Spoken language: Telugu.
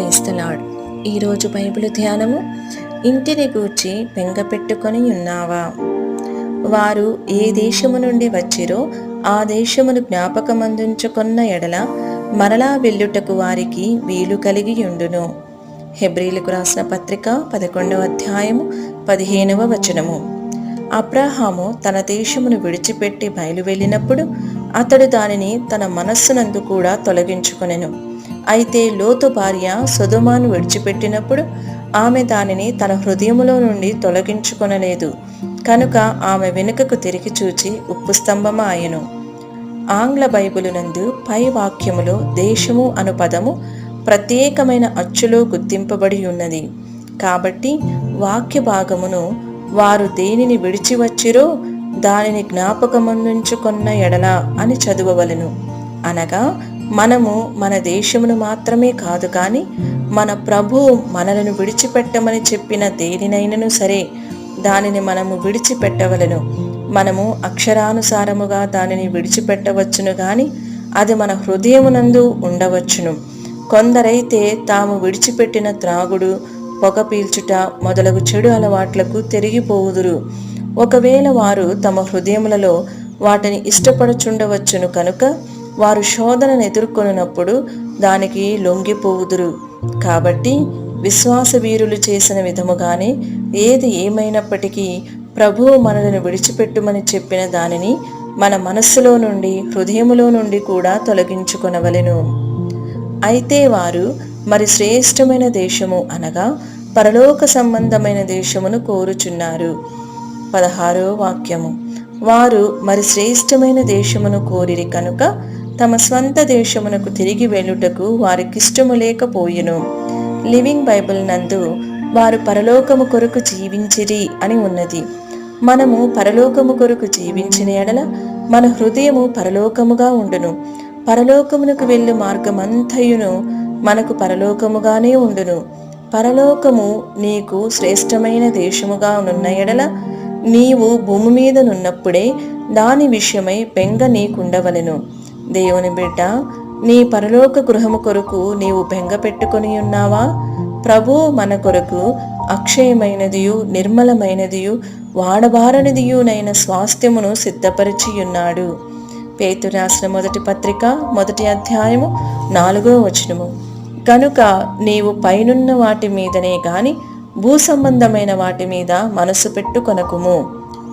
క్రైస్తలాడ్ ఈరోజు బైబిల్ ధ్యానము. ఇంటిని గూర్చి పెంగపెట్టుకొని ఉన్నావా? వారు ఏ దేశము నుండి వచ్చిరో ఆ దేశమును జ్ఞాపకమందించుకున్న ఎడల మరలా వెళ్ళుటకు వారికి వీలు కలిగి ఉండును. హెబ్రిలకు రాసిన పత్రిక పదకొండవ అధ్యాయము పదిహేనవ వచనము. అబ్రహాము తన దేశమును విడిచిపెట్టి బయలు వెళ్ళినప్పుడు అతడు దానిని తన మనస్సునందు కూడా తొలగించుకొనెను. అయితే లోతు భార్య సుధుమాను విడిచిపెట్టినప్పుడు ఆమె దానిని తన హృదయములో నుండి తొలగించుకొనలేదు. కనుక ఆమె వెనుకకు తిరిగి చూచి ఉప్పు స్తంభమ ఆయను. ఆంగ్ల బైబిలునందు పై వాక్యములో దేశము అను పదము ప్రత్యేకమైన అచ్చులో గుర్తింపబడి ఉన్నది. కాబట్టి వాక్య భాగమును వారు దేనిని విడిచి వచ్చిరో దానిని జ్ఞాపకమందుంచుకొన్న ఎడల అని చదువవలను. అనగా మనము మన దేశమును మాత్రమే కాదు కానీ మన ప్రభువు మనలను విడిచిపెట్టమని చెప్పిన దేనినైనను సరే దానిని మనము విడిచిపెట్టవలను. మనము అక్షరానుసారముగా దానిని విడిచిపెట్టవచ్చును గాని అది మన హృదయమునందు ఉండవచ్చును. కొందరైతే తాము విడిచిపెట్టిన త్రాగుడు పొగ పీల్చుట మొదలగు చెడు అలవాట్లకు తిరిగిపోవుదురు. ఒకవేళ వారు తమ హృదయములలో వాటిని ఇష్టపడుచుండవచ్చును కనుక వారు శోధనను ఎదుర్కొనినప్పుడు దానికి లొంగిపోవుదురు. కాబట్టి విశ్వాస వీరులు చేసిన విధముగానే ఏది ఏమైనప్పటికీ ప్రభువు మనలను విడిచిపెట్టుమని చెప్పిన దానిని మన మనస్సులో నుండి హృదయములో నుండి కూడా తొలగించుకొనవలెను. అయితే వారు మరి శ్రేష్టమైన దేశము అనగా పరలోక సంబంధమైన దేశమును కోరుచున్నారు. పదహారో వాక్యము. వారు మరి శ్రేష్టమైన దేశమును కోరిరి కనుక తమ స్వంత దేశమునకు తిరిగి వెళ్ళుటకు వారికిష్టము లేకపోయెను. లివింగ్ బైబిల్ నందు వారు పరలోకము కొరకు జీవించిరి అని ఉన్నది. మనము పరలోకము కొరకు జీవించిన ఎడల మన హృదయము పరలోకముగా ఉండును. పరలోకమునకు వెళ్ళు మార్గమంతయును మనకు పరలోకముగానే ఉండును. పరలోకము నీకు శ్రేష్టమైన దేశముగా నున్న ఎడల నీవు భూమి మీద నున్నప్పుడే దాని విషయమై బెంగ నీకుండవలెను. దేవుని బిడ్డ నీ పరలోక గృహము కొరకు నీవు బెంగ పెట్టుకొని ఉన్నావా? ప్రభు మన కొరకు అక్షయమైనదియు నిర్మలమైనదియు వాడబారనిదియునైన స్వాస్థ్యమును సిద్ధపరిచి ఉన్నాడు. పేతు రాసిన మొదటి పత్రిక మొదటి అధ్యాయము నాలుగో వచనము. కనుక నీవు పైనున్న వాటి మీదనే గాని భూ సంబంధమైన వాటి మీద మనసు పెట్టుకొనకుము.